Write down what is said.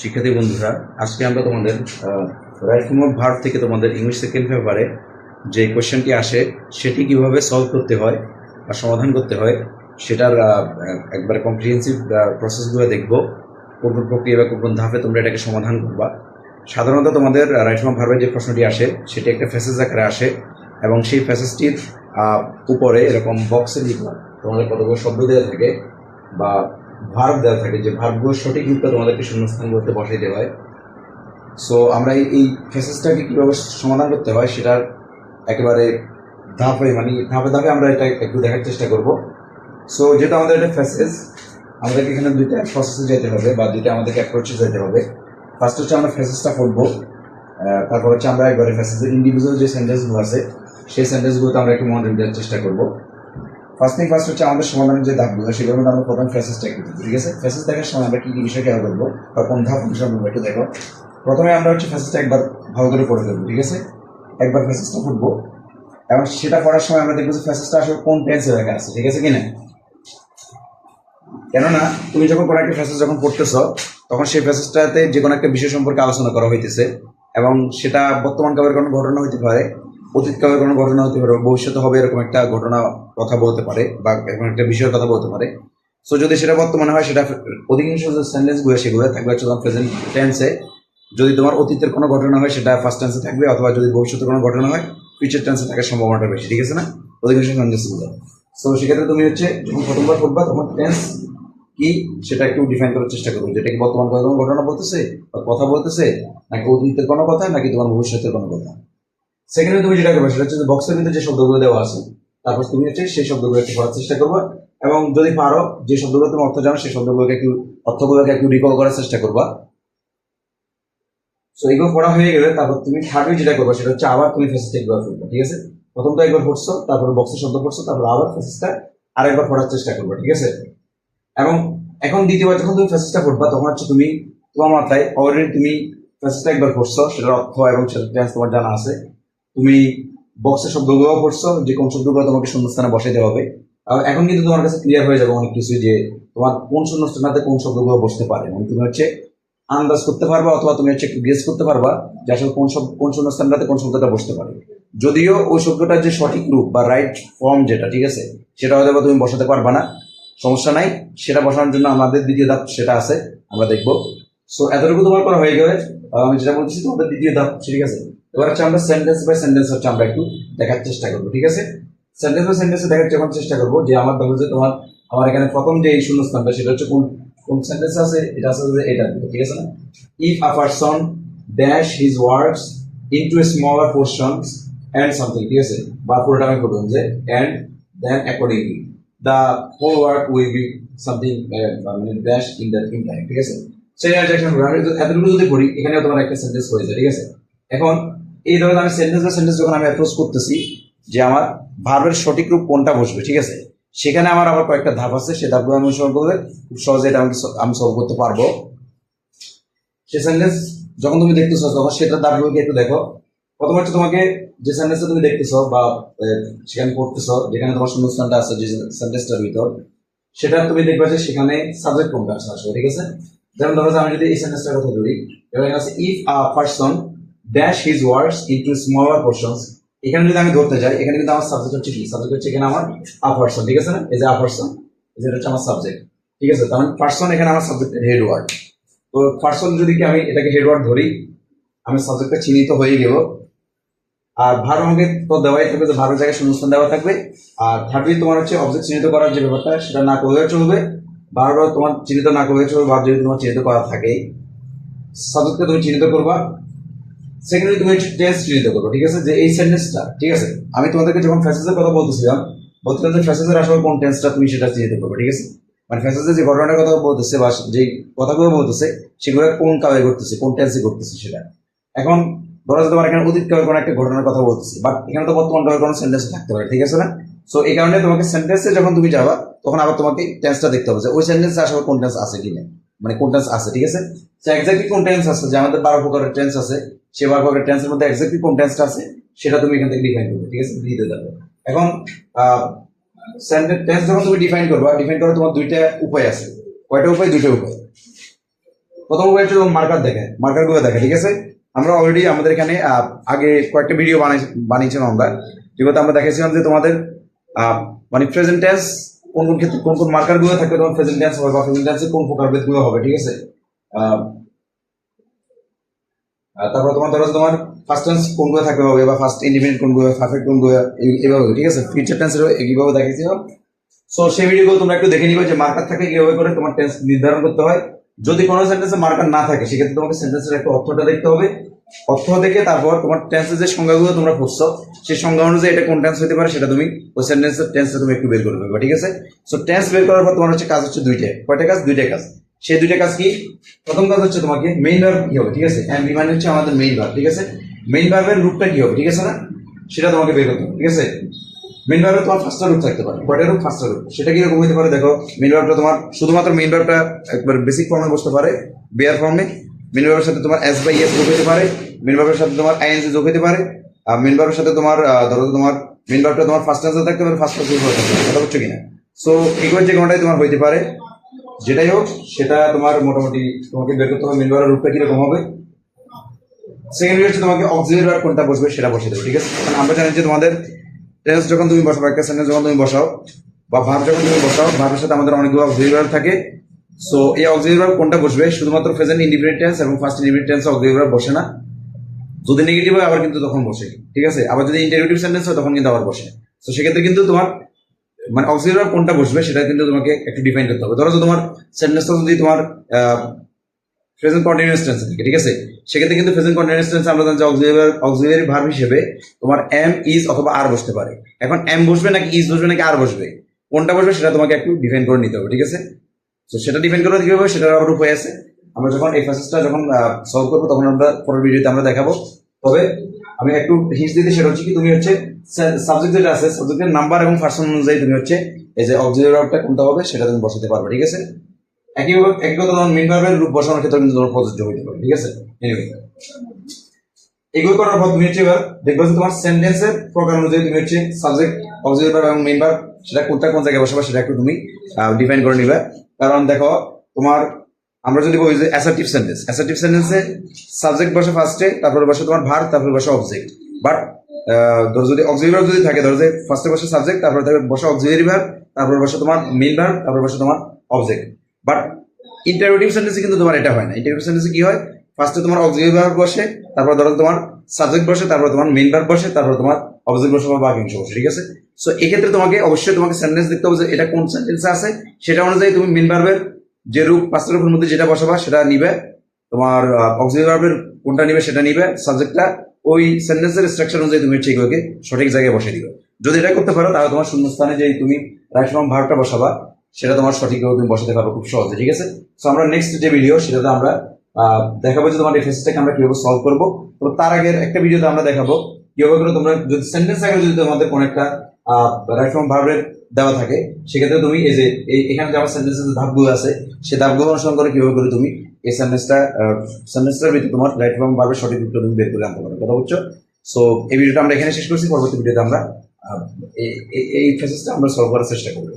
শিক্ষার্থী বন্ধুরা, আজকে আমরা তোমাদের রাইট অফ ভার্ব থেকে তোমাদের ইংলিশ সেকেন্ড পেপারে যে কোয়েশ্চেনটি আসে, সেটি কীভাবে সলভ করতে হয় বা সমাধান করতে হয়, সেটার একবার কম্প্রিহেন্সিভ প্রসেসগুলো দেখব। কোন কোন প্রক্রিয়া বা কোন কোন ধাপে তোমরা এটাকে সমাধান করবা। সাধারণত তোমাদের রাইট ফর্ম ভার্বের যে প্রশ্নটি আসে, সেটি একটা ফেসেস আকারে আসে এবং সেই ফেসেসটির উপরে এরকম বক্সের লিখা তোমাদের কতগুলো শব্দ দেওয়া থাকে বা ভার্ব দেওয়া থাকে যে ভার্বগুলোর সঠিক রূপটা তোমাদেরকে শূন্যস্থান করতে বসাই দেওয়া হয়। সো আমরা এই ফেসেসটাকে কীভাবে সমাধান করতে হয় সেটার একেবারে ধাপে মানে ধাপে ধাপে আমরা এটা একটু দেখার চেষ্টা করব। সো যেটা আমাদের একটা ফেসেস, আমাদেরকে এখানে দুইটা প্রসেসে যেতে হবে বা দুইটা আমাদেরকে অ্যাপ্রোচে যেতে হবে। ফার্স্ট হচ্ছে আমরা ফেসেসটা করব তারপর হচ্ছে আমরা একবারে ফেসেসের ইন্ডিভিজুয়াল যে সেন্টেন্সগুলো আছে, সেই সেন্টেন্সগুলোতে আমরা একটু মনোযোগ দেওয়ার চেষ্টা করব। ফার্স্ট থিং ফার্স্ট হচ্ছে আমাদের সমাধানের যে ধাপগুলো সেগুলোর মধ্যে আমরা প্রথম ফেসেসটা একটু দেখি, ঠিক আছে? ফেসেস দেখার সময় আমরা কি কি বিষয় খেয়াল করব বা কোন ধাপ বিষয় আমরা একটু দেখো প্রথমে আমরা হচ্ছে ফেসেসটা একবার ভালো করে পড়ে দেবো ঠিক আছে? একবার ফেসেসটা পড়ব এবং সেটা পড়ার সময় আমরা দেখব যে ফেসেসটা আসলে কোন টেন্সে লেখা আছে ঠিক আছে কি না কেননা তুমি যখন কোনো একটা ফেসেস যখন পড়তেছ তখন সেই ফেসেসটাতে যে কোনো একটা বিষয় সম্পর্কে আলোচনা করা হইতেছে এবং সেটা বর্তমান কালের কোনো ঘটনা হতে পারে। অতীত কালের কোনো ঘটনা হতে পারে, ভবিষ্যতে হবে এরকম একটা ঘটনা কথা বলতে পারে, বা এরকম একটা বিষয়ের কথা বলতে পারে। সো যদি সেটা বর্তমানে হয়, সেটা অধিকাংশ যে সেন্টেন্সগুলো সেগুলো থাকবে হচ্ছে তোমার প্রেজেন্ট টেন্সে যদি তোমার অতীতের কোনো ঘটনা হয়, সেটা ফার্স্ট টেন্সে থাকবে, অথবা যদি ভবিষ্যতে কোনো ঘটনা হয় ফিউচার টেন্সে থাকার সম্ভাবনাটা বেশি, ঠিক আছে না? অধিকাংশ সেন্টেন্সগুলো সো সেক্ষেত্রে তুমি হচ্ছে যখন প্রথমবার পড়বা, তখন টেন্স কি, সেটা একটু ডিফাইন করার চেষ্টা করব। যেটা কি বর্তমান কোনো ঘটনা বলতেছে, বা কথা বলতেছে, নাকি অতীতের কোনো কথা, নাকি তোমার ভবিষ্যতের কোনো কথা? সেকেন্ডে তুমি যেটা করবে সেটা হচ্ছে বক্সের ভিতরে যে শব্দগুলো দেওয়া আছে, তারপর তুমি হচ্ছে সেই শব্দগুলো একটু পড়ার চেষ্টা করবে এবং যদি পারো, যে শব্দগুলো তুমি অর্থ জানো, সেই শব্দগুলোকে একটু, অর্থগুলোকে একটু রিকল করার চেষ্টা করবা। সো এগুলো পড়া হয়ে গেলে তারপর তুমি থার্ডে যেটা করবে সেটা হচ্ছে আবার তুমি ফেসেসটা একবার পড়বে, ঠিক আছে? প্রথম তো একবার পড়ছো, তারপর বক্সের শব্দ পড়ছো, তারপর আবার ফেসেসটা আরেকবার পড়ার চেষ্টা করবে, ঠিক আছে? এবং এখন দ্বিতীয়বার যখন তুমি ফেসেসটা পড়বা, তখন হচ্ছে তুমি তোমার মাথায় অলরেডি তুমি ফেসেসটা একবার পড়ছো, সেটার অর্থ এবং টেন্স তোমার জানা আছে। তুমি বক্সের শব্দগুলো পড়ছো, যে কোন শব্দগুলো তোমাকে শূন্যস্থানে দেওয়া হবে। এখন কিন্তু তোমার কাছে ক্লিয়ার হয়ে যাবে অনেক কিছু যে তোমার কোন শূন্যস্থানাতে কোন শব্দগুলো বসতে পারে। এবং তুমি হচ্ছে আন্দাজ করতে পারবা অথবা তুমি হচ্ছে একটু গেস করতে পারবা যে আসলে কোন শব্দ, কোন শূন্যস্থানটাতে কোন শব্দটা বসতে পারে। যদিও ওই শব্দটার যে সঠিক রূপ বা রাইট ফর্ম যেটা, ঠিক আছে? সেটা হয়তো বা তুমি বসাতে পারবা না। সমস্যা নাই, সেটা বসানোর জন্য আমাদের দ্বিতীয় ধাপ সেটা আছে, আমরা দেখব। সো এতটুকু তোমার করা হয়ে গেলে আমি যেটা বলছি তোমাদের দ্বিতীয় ধাপ, ঠিক আছে? এবার হচ্ছে আমরা সেন্টেন্স বাই সেন্টেন্স হচ্ছে আমরা একটু দেখার চেষ্টা করব, ঠিক আছে? সেন্টেন্স বাই সেন্টেন্সে দেখার যখন চেষ্টা করব, যে আমার ধরো যে তোমার, আমার এখানে প্রথম যে শূন্যস্থানটা, সেটা হচ্ছে কোন কোন সেন্টেন্স আছে? এটা আছে এটা, ঠিক আছে না? If a person dash his words into smaller portions and something ঠিক আছে? বা পুরোটা আমি বললাম যে and then accordingly the whole work will be something মানে ড্যাশ ইন দ্য ইন ঠিক আছে? সেই এতটুকু যদি করি, এখানেও তোমার একটা সেন্টেন্স হয়ে যায়, ঠিক আছে? এখন এই ধরনের আমি সেন্টেন্স বা সেন্টেন্স যখন আমি অ্যাপ্রোচ করতেছি, যে আমার ভার্বের সঠিক রূপ কোনটা বসবে, ঠিক আছে? সেখানে আমার আবার কয়েকটা ধাপ আছে সে ধাপগুলো আমি অনুসরণ করলে খুব সহজে এটা আমি সলভ করতে পারব। সে সেন্টেন্স যখন তুমি দেখতেছো, তখন সেটার ধাপগুলোকে একটু দেখো। প্রথম হচ্ছে তোমাকে যে সেন্টেন্সটা তুমি দেখতেছো বা সেখানে পড়তেছো, যেখানে তোমার শূন্যস্থানটা আছে, যে সেন্টেন্সটার ভিতর, সেটা তুমি দেখবে যে সেখানে সাবজেক্ট কোনটা আছে, আসলে, ঠিক আছে? যেমন ধরো আমি যদি এই সেন্টেন্সটার কথা ধরি, এবার আছে if a person dash his words into smaller portions এখানে যদি আমি ধরতে যাই, এখানে কিন্তু আমার সাবজেক্ট হচ্ছে কি? সাবজেক্ট হচ্ছে এখানে আমার আ পারসন ঠিক আছে না? এই যে আ পারসন এটা হচ্ছে আমার সাবজেক্ট ঠিক আছে? তার মানে পারসন এখানে আমার সাবজেক্ট হেড ওয়ার্ড তো পারসন যদি কি আমি এটাকে হেড ওয়ার্ড ধরি, আমি সাবজেক্টটা চিহ্নিত হয়ে গেল। আর ভার আমাকে তো দেওয়াই থাকবে যে ভারের জায়গায় শূন্যস্থান দেওয়া থাকবে। আর থার্ডলি তোমার হচ্ছে অবজেক্ট চিহ্নিত করার যে ব্যাপারটা, সেটা না করলেও চলবে। বারবার তোমার চিহ্নিত না করলেও চলবে বার যদি তোমার চিহ্নিত করা থাকে সাবজেক্টকে তুমি চিহ্নিত করবা। সেকেন্ডলি তুমি হচ্ছে টেন্স চিহ্নিত করব ঠিক আছে? যে এই সেন্টেন্সটা ঠিক আছে? আমি তোমাদেরকে যখন ফ্যাসেজের কথা বলতেছিলাম, বলছিলাম যে ফ্যাসেজের আসলে কোন টেন্সটা তুমি সেটা চিহ্নিত করবে ঠিক আছে? মানে ফ্যাসেজে যে ঘটনার কথা বলতেছে বা যে কথাগুলো বলতেছে, সেগুলো কোন কালে ঘটতেছে, কোন টেন্সে ঘটতেছে সেটা। এখন ধরো যে তোমার এখানে অতীত কালের কোনো একটা ঘটনার কথা বলতেছে বাট এখানে তো বর্তমান কালের কোনো সেন্টেন্স থাকতে পারে, ঠিক আছে না? সো এই কারণে তোমাকে সেন্টেন্সে যখন তুমি যাবা, তখন আবার তোমাকে টেন্সটা দেখতে হবে যে ওই সেন্টেন্সে আসলে কোন টেন্স আছে কিনা। মানে কোন টেন্স আছে, ঠিক আছে? সে এক্স্যাক্টলি কোন টেন্স আছে? যে আমাদের বারো প্রকারের টেন্স আছে, সে বারো প্রকারের টেন্সের মধ্যে এক্স্যাক্টলি কোন টেন্সটা আছে, সেটা তুমি এখান থেকে ডিফাইন করবে, ঠিক আছে? দিয়ে দেবে এখন টেন্স যখন তুমি ডিফাইন করবা ডিফাইন করার তোমার দুইটা উপায় আছে। কয়টা উপায়? দুইটা উপায়। প্রথম উপায় হচ্ছে মার্কার দেখে। মার্কারগুলো দেখে, ঠিক আছে? আমরা অলরেডি আমাদের এখানে আগে কয়েকটা ভিডিও বানাই বানিয়েছিলাম আমরা। যেগুলোতে আমরা দেখেছিলাম যে তোমাদের মানে প্রেজেন্ট টেন্স কোন কোন ক্ষেত্রে কোন কোন মার্কারগুলো থাকবে তোমার প্রেজেন্ট টেন্স হবে বা প্রেজেন্ট টেন্সে কোন প্রকার ভেদগুলো হবে, ঠিক আছে? তারপর তোমার ধরো তোমার ফার্স্ট টেন্স কোনগুলো থাকবে হবে বা ফার্স্ট ইন্ডিপেন্ডেন্ট কোনগুলো পারফেক্ট কোনগুলো এই- এইভাবে ঠিক আছে? ফিউচার টেন্সের এইভাবে দেখেছিলাম সো সেই ভিডিওগুলো তোমরা একটু দেখে নিবে যে মার্কার থাকে কীভাবে করে তোমার টেন্স নির্ধারণ করতে হয়। যদি কোনো সেন্টেন্সে মার্কার না থাকে, সেক্ষেত্রে তোমাকে সেন্টেন্সের একটা অর্থটা দেখতে হবে। অর্থ দেখে তারপর তোমার টেন্সের যে সংজ্ঞাগুলো তোমরা পড়ছো, সেই সংজ্ঞা অনুযায়ী এটা কোন টেন্স হতে পারে সেটা তুমি ওই সেন্টেন্সের টেন্সটা তুমি একটু বের করে দেবে ঠিক আছে? সো টেন্স বের করার পর তোমার হচ্ছে কাজ হচ্ছে দুইটা, কয়টা কাজ? দুইটা কাজ। সেই দুইটা কাজ কি? প্রথম কাজ হচ্ছে তোমাকে মেইন ভার্ব কি হবে, ঠিক আছে? এম বি মানে হচ্ছে আমাদের মেইন ভার্ব ঠিক আছে? মেইন ভার্বের রূপটা কি হবে, ঠিক আছে না? সেটা তোমাকে বের করতে হবে, ঠিক আছে? মেইন ভার্বে তোমার ফার্স্টটা রূপ থাকতে পারে, কয়টা রূপ ফার্স্টটা রূপ সেটা কি রকম হতে পারে দেখো মেইন ভার্বটা তোমার শুধুমাত্র মেইন ভার্বটা একবার বেসিক ফর্মে বসতে পারে বেয়ার ফর্মে মেইন ভার্বের সাথে তোমার এস বাই এস যোগ হতে পারে মেইন ভার্বের সাথে তোমার আইএনজি যোগ হতে পারে, আর মেইন ভার্বের সাথে তোমার ধরো তোমার মেইন ভার্বটা তোমার ফার্স্ট টেন্সে থাকতে পারে ফার্স্ট টেন্সে থাকতে পারে কথা হচ্ছে কিনা? সো এগুলো যে কোনটাই তোমার হইতে পারে? যেটাই হোক, সেটা তোমার মোটামুটি তোমাকে বের করতে হবে মেইন ভার্বের রূপটা কীরকম হবে? সেকেন্ড হচ্ছে তোমাকে অক্সিলারি ভার্ব কোনটা বসবে সেটা বসে দেবে, ঠিক আছে? কারণ আমরা জানি যে তোমাদের টেন্স যখন তুমি বসাও একটা সেন্টেন্স যখন তুমি বসাও, বা ভার্ব যখন তুমি বসাও ভার্বের সাথে আমাদের অনেকগুলো ভার্ব থাকে। সো এই অক্সিলারি ভার্ব কোনটা বসবে? শুধুমাত্র প্রেজেন্ট ইন্ডিপেন্ডেন্ট টেন্স এবং first independent tense auxiliary verb বসে না। যদি নেগেটিভ হয়, আবার কিন্তু তখন বসে। ঠিক আছে? আবার যদি ইন্টারভিউটিভ সেন্টেন্স হয়, তখন কিন্তু আবার বসে। তো সেক্ষেত্রে কিন্তু তোমার মানে অক্সিলারি ভার্ব কোনটা বসবে, সেটা কিন্তু তোমাকে একটু ডিফাইন করতে হবে। ধরো তোমার সেন্টেন্সটা যদি তোমার প্রেজেন্ট কন্টিনিউয়াস টেন্স থাকে, ঠিক আছে? সেক্ষেত্রে কিন্তু প্রেজেন্ট কন্টিনিউয়াস টেন্স আমরা জানি যে অক্সিলারি অক্সিলারি ভার্ব হিসেবে তোমার এম ইজ অথবা আর বসতে পারে। এখন এম বসবে নাকি ইজ বসবে নাকি আর বসবে? কোনটা বসবে সেটা তোমাকে একটু ডিফাইন করে নিতে হবে, ঠিক আছে? তো সেটা ডিফাইন করে হবে সেটার আবার উপায় আছে। আমরা যখন এই প্রসেসটা যখন সলভ করব, তখন আমরা পরের ভিডিওতে আমরা দেখাবো। তবে আমি একটু হিস দিতে, সেটা হচ্ছে কি, তুমি হচ্ছে সাবজেক্ট যেটা আছে সাবজেক্টের নাম্বার এবং পার্সন অনুযায়ী তুমি হচ্ছে এই যে অক্সিলারি ভার্বটা কোনটা হবে সেটা তুমি বসাতে পারবে, ঠিক আছে? একইভাবে একই কথা তখন মেন রূপ বসানোর ক্ষেত্রে কিন্তু প্রযোজ্য হইতে পারে, ঠিক আছে? এনিওয়ে এগুলো করার পর তুমি হচ্ছে এবার দেখবে যে তোমার সেন্টেন্সের প্রকার অনুযায়ী তুমি হচ্ছে সাবজেক্ট ভার্ব এবং ভার্ব সেটা কোনটা কোন জায়গায় বসাবে সেটা একটু তুমি ডিফাইন করে নিবে। কারণ দেখো, তোমার, আমরা যদি বলি যে অ্যাসার্টিভ সেন্টেন্স অ্যাসার্টিভ সেন্টেন্সে সাবজেক্ট বসে ফার্স্টে তারপরে বসে তোমার ভার তারপরে বসে অবজেক্ট বাট ধরো যদি অক্সিলারি যদি থাকে, ধরো যে ফার্স্টে বসে সাবজেক্ট তারপরে থাকে বসে অক্সিলারি ভার্ব তারপরে বসে তোমার মেন ভার্ব তারপরে বসে তোমার অবজেক্ট বাট ইন্টারভিউটিভ সেন্টেন্সে কিন্তু তোমার এটা হয় না। ইন্টারভিউ সেন্টেন্সে কি হয়? ফার্স্টে তোমার অক্সিলারি ভার্ব বসে, তারপর ধরো তোমার সাবজেক্ট বসে, তারপর তোমার মেইন ভার্ব বসে, তারপর তোমার অবজেক্ট বসে বা বাকি অংশ বসে, ঠিক আছে? সো এক্ষেত্রে তোমাকে অবশ্যই তোমাকে সেন্টেন্স দেখতে হবে যে এটা কোন সেন্টেন্সে আছে, সেটা অনুযায়ী তুমি মেইন ভার্বের যে রূপ পাঁচটা রূপের মধ্যে যেটা বসাবা, সেটা নিবে। তোমার অক্সিলারি ভার্বের কোনটা নিবে, সেটা নিবে। সাবজেক্টটা ওই সেন্টেন্সের স্ট্রাকচার অনুযায়ী তুমি হচ্ছে এগুলোকে সঠিক জায়গায় বসে দিবে। যদি এটা করতে পারো, তাহলে তোমার শূন্যস্থানে যে তুমি রাইট ফর্ম ভার্বটা বসাবা, সেটা তোমার সঠিকভাবে তুমি বসাতে পারবে খুব সহজে, ঠিক আছে? সো আমরা নেক্সট যে ভিডিও সেটাতে আমরা দেখাবো যে তোমার ফেসটাকে আমরা কীভাবে সলভ করব। তো তার আগের একটা ভিডিওতে আমরা দেখাবো কীভাবে করে তোমরা যদি সেন্টেন্স আগে যদি তোমাদের কোনো একটা রাইট ফর্ম ভার্বের দেওয়া থাকে, সেক্ষেত্রে তুমি এই যে এখানে যে আমার সেন্টেন্সের যে ধাপগুলো আছে, সেই ধাপগুলো অনুসরণ করে কীভাবে করে তুমি এই সেন্টেন্সটা সেন্টেন্সটার ভিতরে তোমার রাইট ফর্ম ভার্বের সঠিক উত্তর তুমি বের করে আনতে পারো। কথা বুঝছ? সো এই ভিডিওটা আমরা এখানে শেষ করছি। পরবর্তী ভিডিওতে আমরা এই ফেসেসটা আমরা সলভ করার চেষ্টা করব।